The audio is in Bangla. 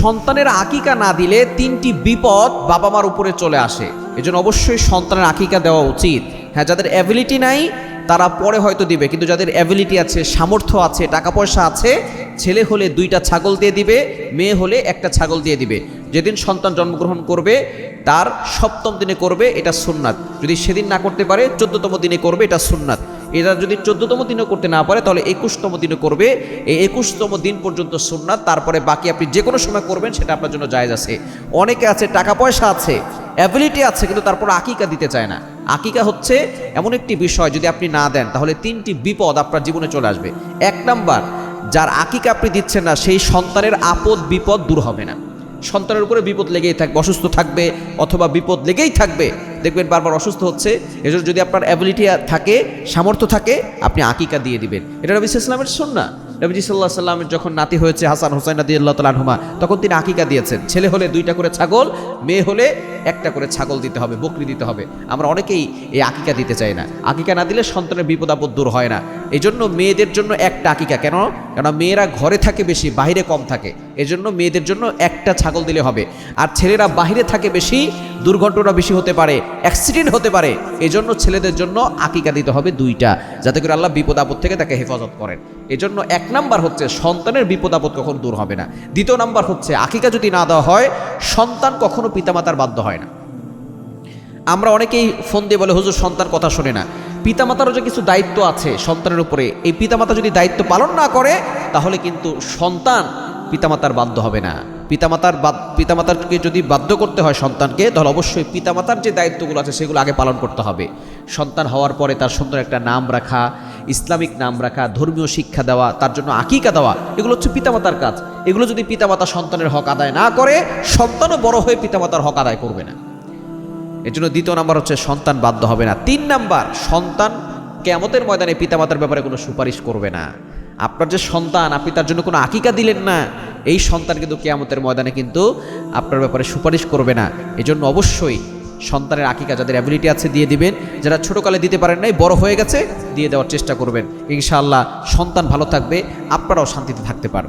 সন্তানের আকিকা না দিলে তিনটি বিপদ বাবা মার উপরে চলে আসে। এজন্য অবশ্যই সন্তানের আকিকা দেওয়া উচিত। হ্যাঁ যাদের অ্যাবিলিটি নাই, তারা পরে হয়তো দিবে। কিন্তু যাদের অ্যাবিলিটি আছে, সামর্থ্য আছে টাকা পয়সা আছে, ছেলে হলে দুইটা ছাগল দিয়ে দিবে, মেয়ে হলে একটা ছাগল দিয়ে দিবে। যেদিন সন্তান জন্মগ্রহণ করবে, তার সপ্তম দিনে করবে, এটা সুন্নাত। যদি সেদিন না করতে পারে, চোদ্দতম দিনে করবে, এটা সুন্নাত। এটা যদি চোদ্দতম দিনও করতে না পারে, তাহলে একুশতম দিনে করবে। এই একুশতম দিন পর্যন্ত সুন্নাত, তারপরে বাকি আপনি যে কোনো সময় করবেন, সেটা আপনার জন্য জায়েজ আছে। অনেকে আছে টাকা পয়সা আছে অ্যাবিলিটি আছে, কিন্তু তারপর আকিকা দিতে চায় না। আকিকা হচ্ছে এমন একটি বিষয়, যদি আপনি না দেন, তাহলে তিনটি বিপদ আপনার জীবনে চলে আসবে। এক নাম্বার, যার আকিকা আপনি দিচ্ছেন না, সেই সন্তানের আপদ, বিপদ দূর হবে না। সন্তানের উপরে বিপদ লেগেই থাকবে, অসুস্থ থাকবে, অথবা বিপদ লেগেই থাকবে দেখবেন বারবার অসুস্থ হচ্ছে, এজন্য যদি আপনার অ্যাবিলিটি থাকে, সামর্থ্য থাকে, আপনি আকিকা দিয়ে দিবেন। এটা রবি ইসলামের সন্না নবীজি সাল্লাহ সাল্লামের যখন নাতি হয়েছে হাসান হোসাইন নাদি আল্লাহ তালহুমা তখন তিনি আকিকা দিয়েছেন। ছেলে হলে দুইটা করে ছাগল, মেয়ে হলে একটা করে ছাগল দিতে হবে, বকরি দিতে হবে। আমরা অনেকেই এই আকিকা দিতে চাই না। আকিকা না দিলে সন্তানের বিপদ আপদ দূর হয় না। এই জন্য মেয়েদের জন্য একটা আকিকা। কেন? কেন মেয়েরা ঘরে থাকে বেশি বাইরে কম থাকে। এজন্য মেয়েদের জন্য একটা ছাগল দিলে হবে। আর ছেলেরা বাহিরে থাকে বেশি, দুর্ঘটনা বেশি হতে পারে অ্যাক্সিডেন্ট হতে পারে। এজন্য ছেলেদের জন্য আকিকা দিতে হবে দুইটা, যাতে করে আল্লাহ বিপদ আপদ থেকে তাকে হেফাজত করেন। এজন্য এক নাম্বার হচ্ছে সন্তানের বিপদ আপদ কখনো দূর হবে না। দ্বিতীয় নাম্বার হচ্ছে আকিকা যদি না দেওয়া হয়, সন্তান কখনো পিতামাতার বাধ্য হয় না। আমরা অনেকেই ফোন দিয়ে বলে, হুজুর, সন্তান কথা শোনে না। পিতামাতারও যে কিছু দায়িত্ব আছে সন্তানের উপরে, এই পিতামাতা যদি দায়িত্ব পালন না করে, তাহলে কিন্তু সন্তান পিতামাতার বাধ্য হবে না। পিতামাতার পিতামাতারকে যদি বাধ্য করতে হয় সন্তানকে, তাহলে অবশ্যই পিতামাতার যে দায়িত্বগুলো আছে, সেগুলো আগে পালন করতে হবে। সন্তান হওয়ার পরে তার সুন্দর একটা নাম রাখা, ইসলামিক নাম রাখা, ধর্মীয় শিক্ষা দেওয়া, তার জন্য আকিকা দেওয়া, এগুলো হচ্ছে পিতামাতার কাজ। এগুলো যদি পিতামাতা সন্তানের হক আদায় না করে, সন্তানও বড় হয়ে পিতামাতার হক আদায় করবে না। এর জন্য দ্বিতীয় নাম্বার হচ্ছে সন্তান বাধ্য হবে না। তিন নাম্বার, সন্তান কেমতের ময়দানে পিতামাতার ব্যাপারে কোনো সুপারিশ করবে না। আপনার যে সন্তান, আপনি তার জন্য কোনো আকিকা দিলেন না, এই সন্তান কিন্তু কেয়ামতের ময়দানে কিন্তু আপনার ব্যাপারে সুপারিশ করবে না। এজন্য অবশ্যই সন্তানের আকিকা যাদের অ্যাবিলিটি আছে দিয়ে দিবেন। যারা ছোটোকালে দিতে পারেন নাই, বড় হয়ে গেছে, দিয়ে দেওয়ার চেষ্টা করবেন। ইনশাআল্লাহ সন্তান ভালো থাকবে, আপনারাও শান্তিতে থাকতে পারবেন।